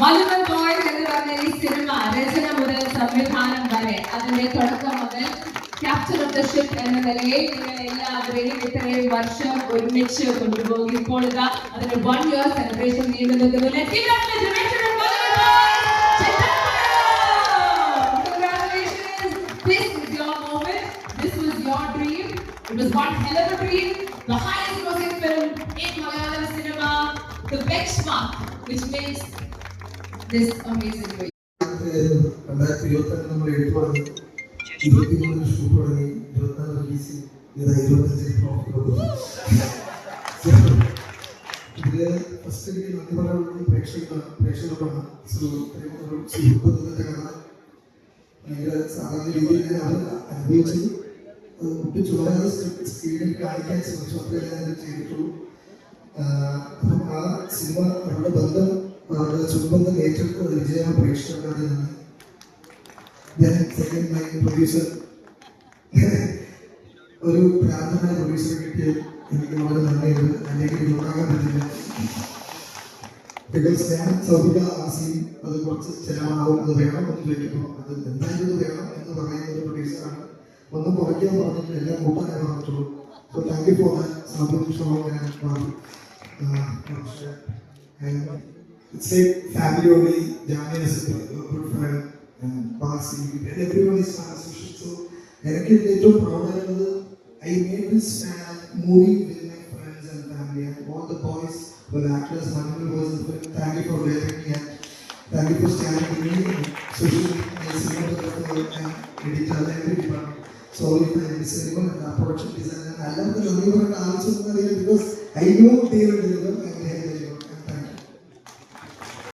Multiple Boys എന്ന് പറഞ്ഞ ഈ സിനിമ രചന മുതൽ സംവിധാനം വരെ അതിന്റെ തുടക്കം മുതൽ ക്യാപ്റ്റൻ ഓഫ് ദ ഷിപ്പ് എന്ന നിലയിൽ നിങ്ങൾ എല്ലാവരെയും ഇത്രയും വർഷം ഒരുമിച്ച് കൊണ്ടുപോകും ഇപ്പോൾ ഇതാ അതിന്റെ വൺ ഇയർ സെലിബ്രേഷൻ നീണ്ടു നിൽക്കുന്നു it was one hell of a dream. The highest grossing film Malayalam cinema. The benchmark which makes this amazing you. രണ്ടായിരത്തി ഇരുപത്തി അഞ്ച് നമ്മൾ എടുത്തു പറഞ്ഞു ഇരുപത്തി മൂന്നിന് ഷൂട്ട് തുടങ്ങി ഇരുപത്തിനാല് റിലീസ് ഇതാ കൊടുത്തു. ഇതിൽ ഫസ്റ്റ് എനിക്ക് നന്ദി പറയാനുള്ളത് പ്രേക്ഷകർ പ്രേക്ഷകരോടാണ് സുഹൃത്തുക്കളുടെ കഥ. ഭയങ്കര സാധാരണ രീതിയിൽ ഞാൻ അത് അനുഭവിച്ചു ഒട്ടിച്ചു വളരെ സ്ക്രീനിൽ കാണിക്കാൻ ശ്രമിച്ചു അത്രയും ഞാൻ ഇത് ചെയ്തിട്ടുള്ളൂ. അപ്പം ആ സിനിമ അവരുടെ ബന്ധം അവരുടെ ചുബന്ധം ഏറ്റെടുത്ത ഒരു വിജയമാണ് പ്രേക്ഷകരുടെ ഞാൻ സെക്കൻഡ് മൈ പ്രൊഡ്യൂസർ ഒരു പ്രാർത്ഥന പ്രൊഡ്യൂസർ കിട്ടിയ എനിക്ക് വളരെ നന്ദിയുണ്ട്. അല്ലെങ്കിൽ ഉണ്ടാകാൻ പറ്റില്ല. ബിക്കോസ് ഞാൻ സൗദിക ആസി അത് കുറച്ച് ചിലവാകും അത് വേണം എന്ന് ചോദിക്കുമ്പോൾ അത് എന്തായാലും വേണം എന്ന് പറയുന്ന ഒരു പ്രൊഡ്യൂസറാണ് ഒന്നും കുറയ്ക്കാൻ പറഞ്ഞിട്ട് എല്ലാം കൂട്ടാനേ പറഞ്ഞിട്ടുള്ളൂ so thank you for that സാമ്പത്തിക show And it's a family only, Jami is a good friend, and Basi, and everyone is associated. So, എനിക്ക് ഏറ്റവും പ്രൗഡായിരുന്നത് I made this movie with my friends and family and all the boys were actors, Manuel was in film. Thank you for bearing me and thank you for standing with me. Social media, cinematographer and editor, every department. Sorry Aí não tem,